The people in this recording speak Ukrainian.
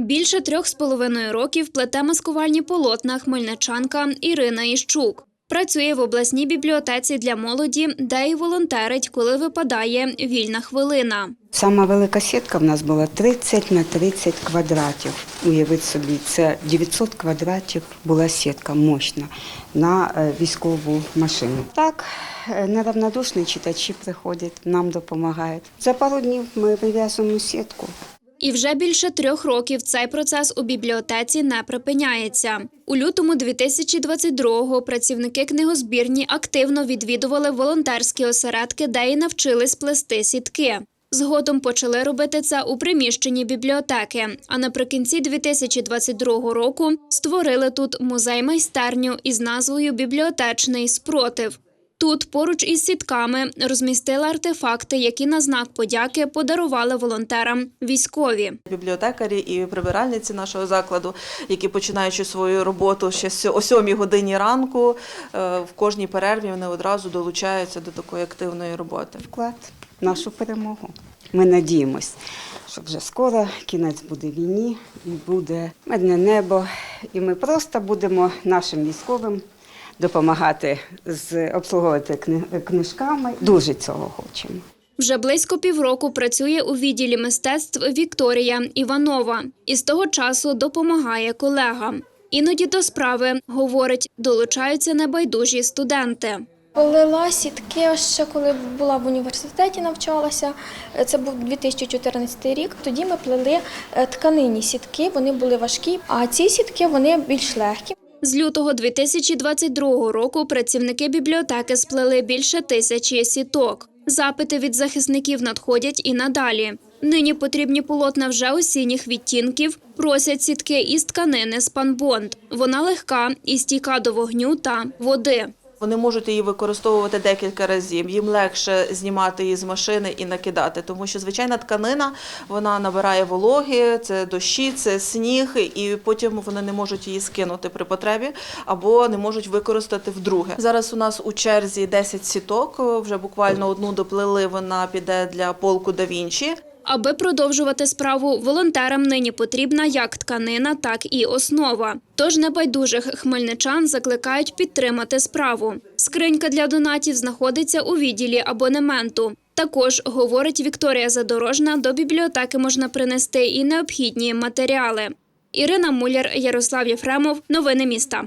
Більше трьох з половиною років плете маскувальні полотна хмельничанка Ірина Іщук. Працює в обласній бібліотеці для молоді, де й волонтерить, коли випадає вільна хвилина. Сама велика сітка в нас була 30 на 30 квадратів. Уявіть собі, це 900 квадратів була сітка мощна на е, військову машину. Так, е, неравнодушні читачі приходять, нам допомагають. За пару днів ми вив'язуємо сітку. І вже більше трьох років цей процес у бібліотеці не припиняється. У лютому 2022-го працівники книгозбірні активно відвідували волонтерські осередки, де й навчились плести сітки. Згодом почали робити це у приміщенні бібліотеки. А наприкінці 2022 року створили тут музей-майстерню із назвою Бібліотечний спротив. Тут поруч із сітками розмістили артефакти, які на знак подяки подарували волонтерам військові. Бібліотекарі і прибиральниці нашого закладу, які починаючи свою роботу ще о 7 годині ранку, е, в кожній перерві вони одразу долучаються до такої активної роботи. Вклад в нашу перемогу. Ми надіємось, що вже скоро кінець буде війні і буде мирне небо. І ми просто будемо нашим військовим допомагати з обслуговувати книжками. Дуже цього хочемо. Вже близько півроку працює у відділі мистецтв Вікторія Іванова і з того часу допомагає колегам. Іноді до справи, говорить, долучаються небайдужі студенти. Плела сітки ще коли була в університеті, навчалася. Це був 2014 рік. Тоді ми плели е, тканинні сітки, вони були важкі, а ці сітки вони більш легкі. З лютого 2022 року працівники бібліотеки сплели більше тисячі сіток. Запити від захисників надходять і надалі. Нині потрібні полотна вже осінніх відтінків. Просять сітки із тканини спанбонд. Вона легка і стійка до вогню та води. Вони можуть її використовувати декілька разів. Їм легше знімати її з машини і накидати, тому що звичайна тканина вона набирає вологи, це дощі, це сніг, і потім вони не можуть її скинути при потребі або не можуть використати вдруге. Зараз у нас у черзі 10 сіток. Вже буквально одну доплели. Вона піде для полку да Вінчі. Аби продовжувати справу, волонтерам нині потрібна як тканина, так і основа. Тож небайдужих хмельничан закликають підтримати справу. Скринька для донатів знаходиться у відділі абонементу. Також, говорить Вікторія Задорожна, до бібліотеки можна принести і необхідні матеріали. Ірина Муляр, Ярослав Єфремов. Новини міста.